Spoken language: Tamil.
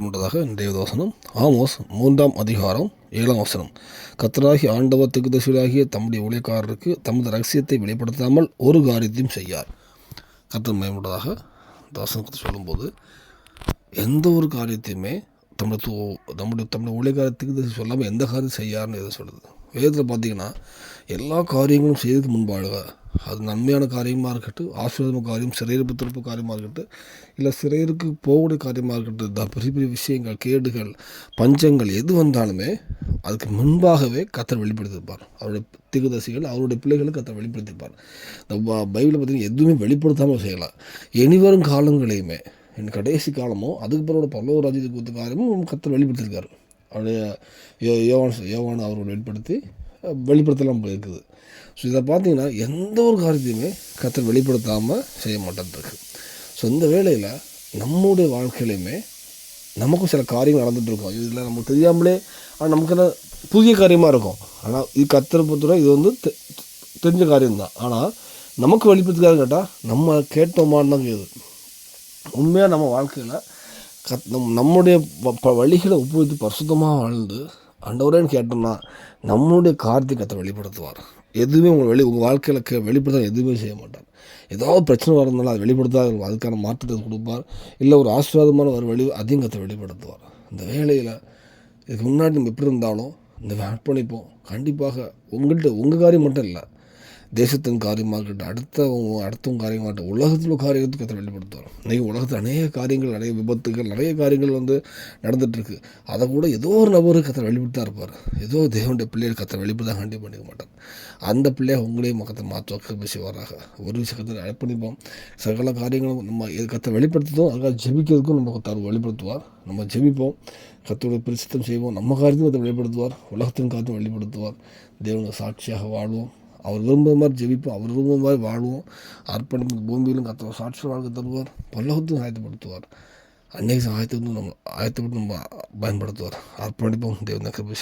முன்னதாக இன்றைய வசனம் ஆமோஸ் மூன்றாம் அதிகாரம் ஏழாம் வசனம். கத்தராகி ஆண்டவர் திகுதசிலாகிய தம்முடைய ஊழியக்காரருக்கு தமது ரகசியத்தை வெளிப்படுத்தாமல் ஒரு காரியத்தையும் செய்யார். கத்தர் மேம்பட்டதாக தாசனத்தை சொல்லும்போது எந்த ஒரு காரியத்தையுமே தம்முடைய தூ நம்முடைய தம்முடைய ஊழியக்காரத்துக்கு சொல்லாமல் எந்த காரியம் செய்யார்னு எதை சொல்லுது வேதத்தில் பார்த்தீங்கன்னா எல்லா காரியங்களும் செய்யறதுக்கு முன்பாக அது நன்மையான காரியமாக இருக்கட்டும் ஆசீர்வாதம் காரியம் சிறையிருப்பு திருப்பு காரியமாக இருக்கட்டும் இல்லை சிறையிற்கு போகக்கூடிய காரியமாக இருக்கட்டும் இந்த பெரிய பெரிய விஷயங்கள் கேடுகள் பஞ்சங்கள் எது வந்தாலுமே அதுக்கு முன்பாகவே கத்தர் வெளிப்படுத்தியிருப்பார். அவருடைய திகுதசிகள் அவருடைய பிள்ளைகளுக்கு கத்தர் வெளிப்படுத்தியிருப்பார். இந்த பைபிளை பைபிளில் பார்த்தீங்கன்னா எதுவுமே வெளிப்படுத்தாமல் செய்யலாம் இனிவரும் காலங்களையுமே என் கடைசி காலமோ அதுக்கு பிறகு பல்லவ ராஜ்யத்துக்கு காரியமும் கத்தர் வெளிப்படுத்தியிருக்காரு. அவருடைய யோ யோவான் யோவான் அவரோட வெளிப்படுத்தி வெளிப்படுத்தலாம் இருக்குது. ஸோ இதை பார்த்தீங்கன்னா எந்த ஒரு காரியத்தையுமே கத்தர் வெளிப்படுத்தாமல் செய்ய மாட்டேன்ருக்கு. ஸோ இந்த வேலையில் நம்முடைய வாழ்க்கையிலையுமே நமக்கும் சில காரியங்கள் நடந்துகிட்ருக்கோம் இருக்கும் இதில் நமக்கு தெரியாமலே ஆனால் நமக்கு என்ன புதிய காரியமாக இருக்கும். ஆனால் இது கத்தரை பொறுத்தவரை இது வந்து தெ- தெரிஞ்ச காரியம்தான். ஆனால் நமக்கு வெளிப்படுத்துக்காக கேட்டால் நம்ம கேட்டோமான்னு தான் கேது உண்மையாக நம்ம வாழ்க்கையில் கத் நம் நம்முடைய ப- வழிகளை ஒப்புவித்து பரிசுத்தமாக வாழ்ந்து ஆண்டவரேன்னு கேட்டோம்னா நம்முடைய காரியத்தை கத்தை வெளிப்படுத்துவார். எதுவுமே உங்கள் வெளி உங்கள் வாழ்க்கையில் கே வெளிப்படுத்த எதுவுமே செய்ய மாட்டார். ஏதாவது பிரச்சனை வரதுனால அதை வெளிப்படுத்தாத அதுக்கான மாற்றத்தை கொடுப்பார். இல்லை ஒரு ஆசீர்வாதமான ஒரு வெளி அதையும் கத்தை வெளிப்படுத்துவார். இந்த வேலையில் இதுக்கு முன்னாடி நம்ம எப்படி இருந்தாலும் இந்த அர்ப்பணிப்போம். கண்டிப்பாக உங்கள்கிட்ட உங்கள் காரியம் மட்டும் இல்லை தேசத்தின் காரியமாக இருக்கட்டும் அடுத்த அடுத்தவங்க காரியமாக இருக்கட்டும் உலகத்தில் உள்ள காரியத்தை வெளிப்படுத்துவார். இன்றைக்கி உலகத்தில் அநேக காரியங்கள் நிறைய விபத்துகள் நிறைய காரியங்கள் வந்து நடந்துகிட்ருக்கு அதை கூட ஏதோ ஒரு நபர் கத்தை தான் இருப்பார். ஏதோ தேவனுடைய பிள்ளைகள் கத்தை தான் கண்டிப்பாக பண்ணிக்க மாட்டார். அந்த பிள்ளையை உங்களையும் மக்கத்தை மாற்றுவாக்க பேசுவாராக ஒரு விஷயத்தை அழைப்பணிப்போம் சகல காரியங்களும் நம்ம கத்தை வெளிப்படுத்துறதும் அதுக்காக ஜெபிக்கிறதுக்கும் நம்ம கத்தார் வெளிப்படுத்துவார். நம்ம ஜெபிப்போம். கத்தோட பிரசித்தம் செய்வோம். நம்ம காரியத்தையும் கத்தை வெளிப்படுத்துவார். உலகத்தின் காரியத்தையும் வெளிப்படுத்துவார். தேவனுக்கு சாட்சியாக வாழ்வோம். அவர் விரும்புகிற மாதிரி ஜெபிப்போம் அவர் விரும்புகிற மாதிரி வாழ்வோம். அர்ப்பணிப்பு பூமியிலும் கத்த சாட்சி வாழ்க்கை தருவார் பல்லவத்தையும் ஆயத்தப்படுத்துவார். அநேக ஆயத்தை நம்ம ஆயத்தப்பட்டு நம்ம பயன்படுத்துவார். அர்ப்பணிப்போம். தேவன் கிருபை